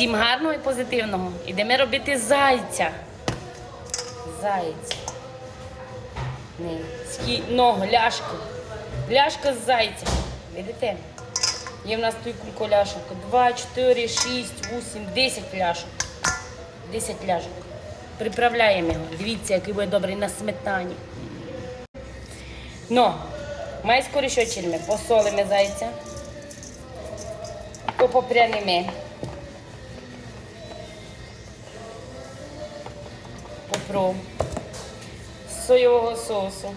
Всім гарного і позитивного. Ідемо робити зайця. Зайця. Не. Схі... Ногу, ляшку. Ляшка з зайцем. Видите? Є в нас тут кілька ляшок. 2, 4, 6, 8, 10 ляшок. 10 ляшок. Приправляємо його. Дивіться, який буде добрий на сметані. Ну, май скоріше чільми. Посолимо зайця. Попрянемо. Попру. Соєвого соусу.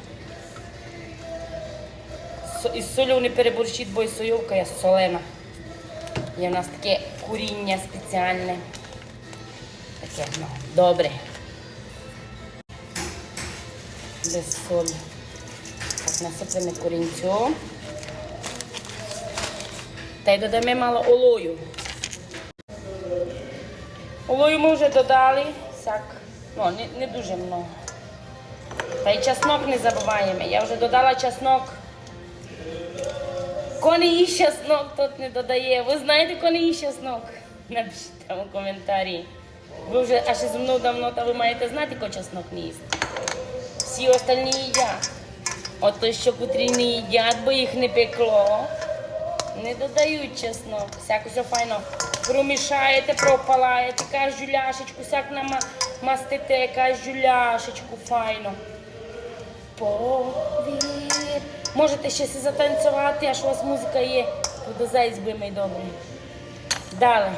Із солю не переборщіть, бо і соєвка є солена. Є в нас таке куріння спеціальне. Таке, ну, добре. Без солі. Так, насипемо корінцю. Та й додаємо мало олою. Олою ми вже додали, сяк, ну, не, не дуже много. Та й чеснок не забуваємо. Я вже додала чеснок. Кони їсть чеснок, тут не додає. Ви знаєте, кони їсть чеснок? Напишіть там у коментарі. Ви вже аж зі мною давно, та ви маєте знати, кого чеснок не їсть. Всі остальні їдять. От то, що котрі не їдять, бо їх не пекло. Не додають чеснок. Всяко все файно промішаєте, пропалаєте, кажу ляшечку, всяк намастите, кажу ляшечку файно. Повір. Можете ще си затанцювати, аж у вас музика є. Буде зайць би мій добрий. Далі.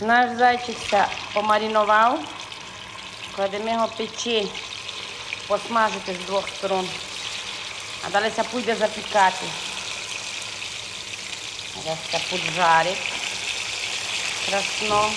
Наш зайчик помаринував. Кладемо його печі, посмажити з двох сторон. А далі це піде запікати. Зараз це поджарить. Красно.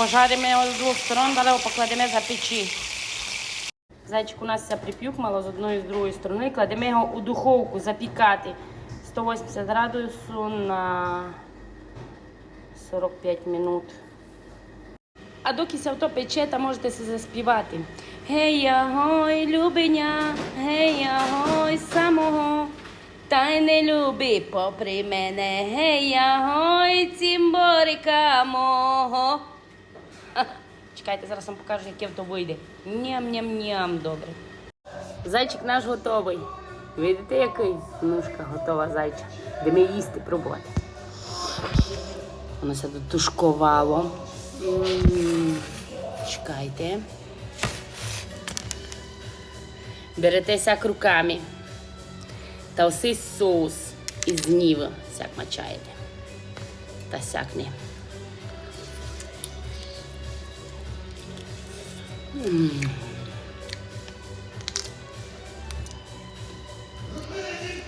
Пожаримо його з двох сторон, його покладемо за печі. Зайчик у нас припюкмало з одної з другої сторони. Кладемо його у духовку запікати 180 градусів на 45 минут. А доки се пече, та можете заспівати. Гей, агой, любеня, гей, агой, самого, та й не люби попри мене, гей, агой, цімборика мого. Чекайте, зараз вам покажу, яке то вийде. Ням-ням-ням, добре. Зайчик наш готовий. Видите, який? Нушка готова зайчик. Будемо їсти, пробувати. Воно все дотушкувало. Чекайте. Берете сяк руками. Та оси соус із ніви сяк мачаєте. Та сякне.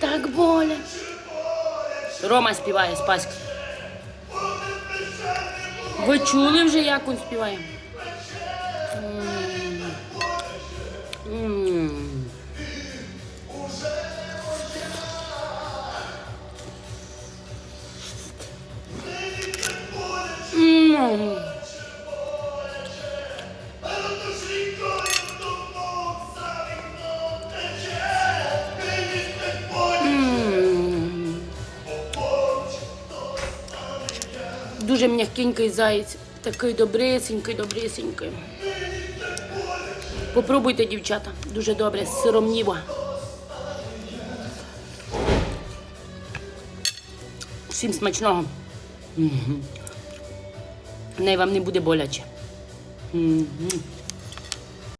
Так боле. Рома співає спаську. Ви чули вже, як він співає? Дуже м'якенький заєць, такий добрисенький, добрисенький. Попробуйте, дівчата, дуже добре, з. Всім смачного. Мгм. Най вам не буде боляче. Мгм.